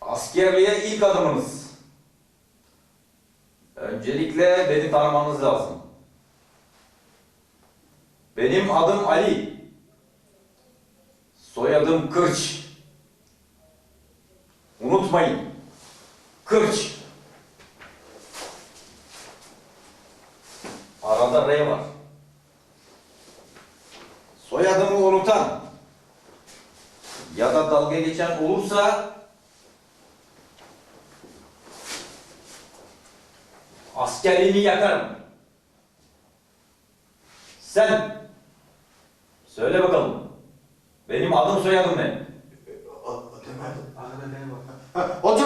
Askerliğe ilk adımınız. Öncelikle beni tanımanız lazım. Benim adım Ali. Soyadım Kırç. Unutmayın. Kırç. Arada R var. Soyadımı unutan ya da dalga geçen olursa askerliğini yakarım. Sen söyle bakalım. Benim adım soyadım ne? Hatırladım.